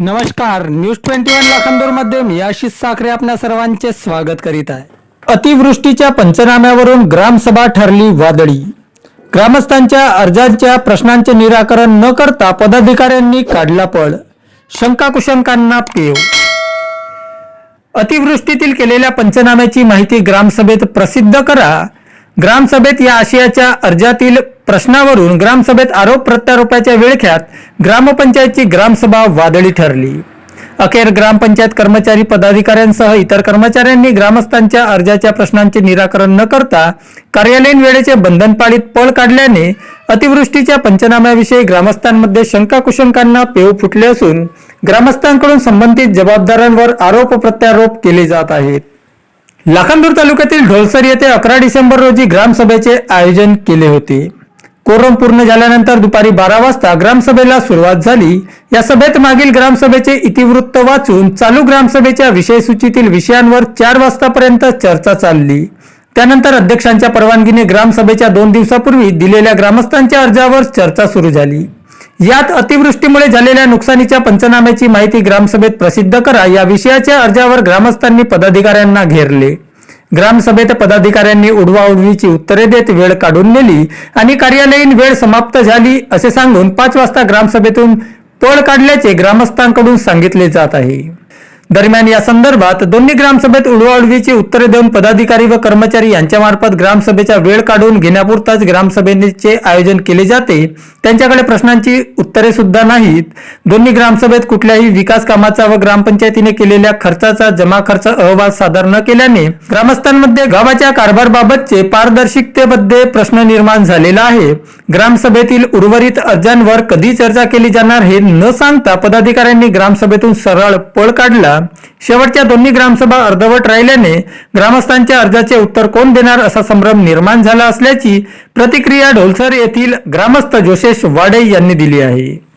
नमस्कार news twenty one लाखांदूरमध्ये मी आशिष साखरे आपल्या सर्वांचे स्वागत करीत आहे. अतिवृष्टीच्या पंचनाम्यावरून ग्रामसभा ठरली वादळी. ग्रामस्थांच्या अर्जांच्या प्रश्नांचे निराकरण न करता पदाधिकाऱ्यांनी काढला पळ. शंकाकुशंकांना पेव. अतिवृष्टीतील केलेल्या पंचनाम्याची माहिती ग्रामसभेत प्रसिद्ध करा. ग्रामसभेत या आशयाच्या अर्जातील प्रश्नावरून ग्रामसभेत आरोप प्रत्यारोपाच्या विळख्यात ग्रामपंचायतची ग्रामसभा वादळी ठरली. अखेर ग्रामपंचायत कर्मचारी पदाधिकाऱ्यांसह इतर कर्मचाऱ्यांनी ग्रामस्थांच्या अर्जाच्या प्रश्नांचे निराकरण न करता कार्यालयीन वेळेचे बंधन पाळीत पळ काढल्याने अतिवृष्टीच्या पंचनाम्याविषयी ग्रामस्थांमध्ये शंका कुशंकांना पेव फुटले असून ग्रामस्थांकडून संबंधित जबाबदारांवर आरोप प्रत्यारोप केले जात आहेत. लाखांदूर तालुक्यातील ढोलसर येथे अकरा डिसेंबर रोजी ग्रामसभेचे आयोजन केले होते. कोरम पूर्ण झाल्यानंतर दुपारी बारा वाजता ग्रामसभेला सुरुवात झाली. या सभेत मागील ग्रामसभेचे इतिवृत्त वाचून चालू ग्रामसभेच्या विषयसूचीतील विषयांवर चार वाजतापर्यंत चर्चा चालली. त्यानंतर अध्यक्षांच्या परवानगीने ग्रामसभेच्या दोन दिवसापूर्वी दिलेल्या ग्रामस्थांच्या अर्जावर चर्चा सुरू झाली. यात अतिवृष्टीमुळे झालेल्या नुकसानीच्या पंचनाम्याची माहिती ग्रामसभेत प्रसिद्ध करा या विषयाच्या अर्जावर ग्रामस्थांनी पदाधिकाऱ्यांना घेरले. ग्रामसभेत पदाधिकाऱ्यांनी उडवाउडवीची उत्तरे देत वेळ काढून नेली आणि कार्यालयीन वेळ समाप्त झाली असे सांगून पाच वाजता ग्रामसभेतून पळ काढल्याचे ग्रामस्थांकडून सांगितले जात आहे. दरम्यान या संदर्भात दोन्ही ग्रामसभेत उडवाउडवीची उत्तरे देऊन पदाधिकारी व कर्मचारी यांच्यामार्फत ग्रामसभेचा वेळ काढून घेण्यापुरताच ग्रामसभेचे आयोजन केले जाते. त्यांच्याकडे प्रश्नांची उत्तरे सुद्धा नाहीत. दोन्ही ग्रामसभेत कुठल्याही विकास कामाचा व ग्रामपंचायतीने केलेल्या खर्चाचा जमा खर्च अहवाल सादर न केल्याने ग्रामस्थांमध्ये गावाच्या कारभारबाबतचे पारदर्शकतेमध्ये प्रश्न निर्माण झालेला आहे. ग्रामसभेतील उर्वरित अर्जांवर कधी चर्चा केली जाणार हे न सांगता पदाधिकाऱ्यांनी ग्रामसभेतून सरळ पळ काढला. शेवटच्या दोन्ही ग्रामसभा अर्धवट राहिल्याने ग्रामस्थांच्या अर्जाचे उत्तर कोण देणार असा संभ्रम निर्माण झाला असल्याची प्रतिक्रिया ढोलसर येथील ग्रामस्थ जोशेश वाडे यांनी दिली आहे.